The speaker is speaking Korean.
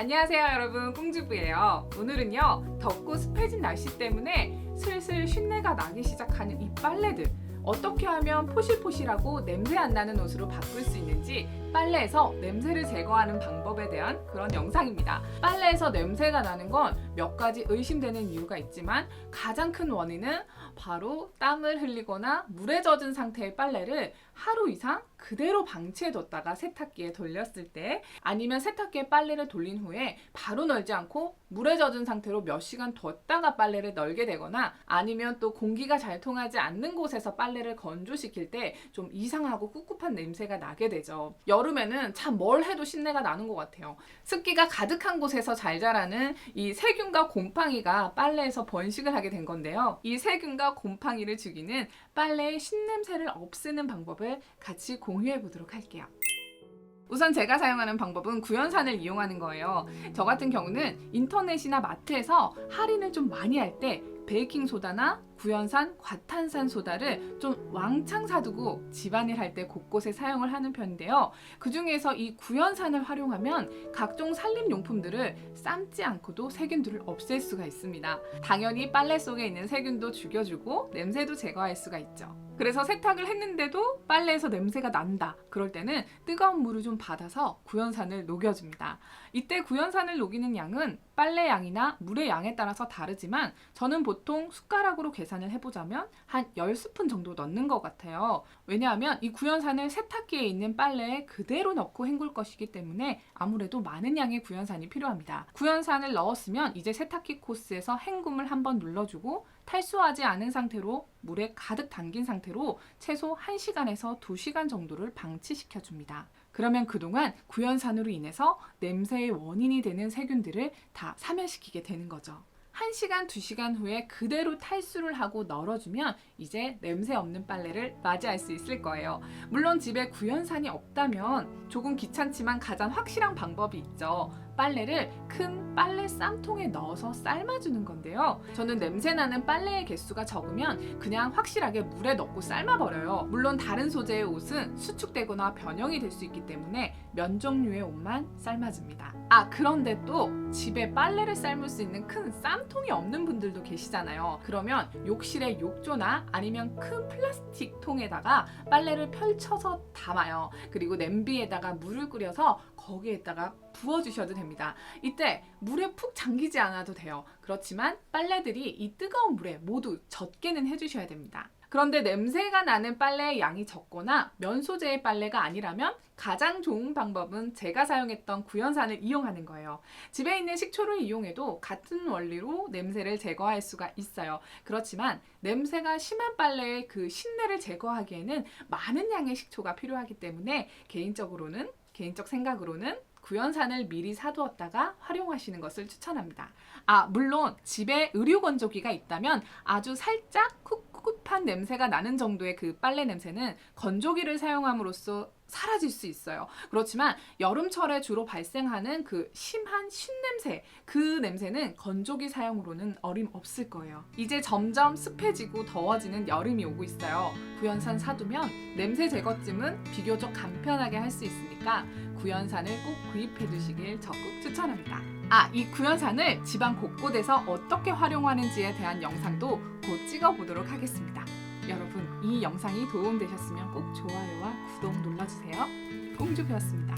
안녕하세요 여러분. 꽁주부예요. 오늘은요 덥고 습해진 날씨 때문에 슬슬 쉰내가 나기 시작하는 이 빨래들 어떻게 하면 포실포실하고 냄새 안 나는 옷으로 바꿀 수 있는지 빨래에서 냄새를 제거하는 방법에 대한 그런 영상입니다 빨래에서 냄새가 나는 건 몇 가지 의심되는 이유가 있지만 가장 큰 원인은 바로 땀을 흘리거나 물에 젖은 상태의 빨래를 하루 이상 그대로 방치해뒀다가 세탁기에 돌렸을 때 아니면 세탁기에 빨래를 돌린 후에 바로 널지 않고 물에 젖은 상태로 몇 시간 뒀다가 빨래를 널게 되거나 아니면 또 공기가 잘 통하지 않는 곳에서 빨래를 건조시킬 때 좀 이상하고 꿉꿉한 냄새가 나게 되죠. 여름에는 참 뭘 해도 신내가 나는 것 같아요. 습기가 가득한 곳에서 잘 자라는 이 세균과 곰팡이가 빨래에서 번식을 하게 된 건데요. 이 세균과 곰팡이를 죽이는 빨래의 신냄새를 없애는 방법을 같이 공유해 보도록 할게요. 우선 제가 사용하는 방법은 구연산을 이용하는 거예요. 저 같은 경우는 인터넷이나 마트에서 할인을 좀 많이 할 때 베이킹 소다나 구연산, 과탄산 소다를 좀 왕창 사두고 집안일 할 때 곳곳에 사용을 하는 편인데요. 그 중에서 이 구연산을 활용하면 각종 살림용품들을 삶지 않고도 세균들을 없앨 수가 있습니다. 당연히 빨래 속에 있는 세균도 죽여주고 냄새도 제거할 수가 있죠. 그래서 세탁을 했는데도 빨래에서 냄새가 난다. 그럴 때는 뜨거운 물을 좀 받아서 구연산을 녹여줍니다. 이때 구연산을 녹이는 양은 빨래 양이나 물의 양에 따라서 다르지만 저는 보통 숟가락으로 계산 을 해보자면 한 10스푼 정도 넣는 것 같아요. 왜냐하면 이 구연산을 세탁기에 있는 빨래에 그대로 넣고 헹굴 것이기 때문에 아무래도 많은 양의 구연산이 필요합니다. 구연산을 넣었으면 이제 세탁기 코스에서 헹굼을 한번 눌러주고 탈수하지 않은 상태로 물에 가득 담긴 상태로 최소 1시간에서 2시간 정도를 방치시켜 줍니다. 그러면 그동안 구연산으로 인해서 냄새의 원인이 되는 세균들을 다 사멸시키게 되는 거죠. 1시간, 2시간 후에 그대로 탈수를 하고 널어주면 이제 냄새 없는 빨래를 맞이할 수 있을 거예요. 물론 집에 구연산이 없다면 조금 귀찮지만 가장 확실한 방법이 있죠. 빨래를 큰 빨래 쌈통에 넣어서 삶아주는 건데요. 저는 냄새나는 빨래의 개수가 적으면 그냥 확실하게 물에 넣고 삶아버려요. 물론 다른 소재의 옷은 수축되거나 변형이 될 수 있기 때문에 면 종류의 옷만 삶아줍니다. 아, 그런데 또 집에 빨래를 삶을 수 있는 큰 쌈통이 없는 분들도 계시잖아요. 그러면 욕실의 욕조나 아니면 큰 플라스틱 통에다가 빨래를 펼쳐서 담아요. 그리고 냄비에다가 물을 끓여서 거기에다가 부어주셔도 됩니다. 이때 물에 푹 잠기지 않아도 돼요. 그렇지만 빨래들이 이 뜨거운 물에 모두 젖게는 해주셔야 됩니다. 그런데 냄새가 나는 빨래의 양이 적거나 면 소재의 빨래가 아니라면 가장 좋은 방법은 제가 사용했던 구연산을 이용하는 거예요. 집에 있는 식초를 이용해도 같은 원리로 냄새를 제거할 수가 있어요. 그렇지만 냄새가 심한 빨래의 그 신내를 제거하기에는 많은 양의 식초가 필요하기 때문에 개인적으로는 개인적 생각으로는 구연산을 미리 사두었다가 활용하시는 것을 추천합니다. 아, 물론 집에 의류 건조기가 있다면 아주 살짝 꿉꿉한 냄새가 나는 정도의 그 빨래 냄새는 건조기를 사용함으로써 사라질 수 있어요. 그렇지만 여름철에 주로 발생하는 그 심한 신냄새, 그 냄새는 건조기 사용으로는 어림없을 거예요. 이제 점점 습해지고 더워지는 여름이 오고 있어요. 구연산 사두면 냄새 제거쯤은 비교적 간편하게 할 수 있으니까 구연산을 꼭 구입해 두시길 적극 추천합니다. 아, 이 구연산을 집안 곳곳에서 어떻게 활용하는지에 대한 영상도 곧 찍어 보도록 하겠습니다. 여러분, 이 영상이 도움되셨으면 꼭 좋아요와 구독 눌러주세요. 꽁주배였습니다.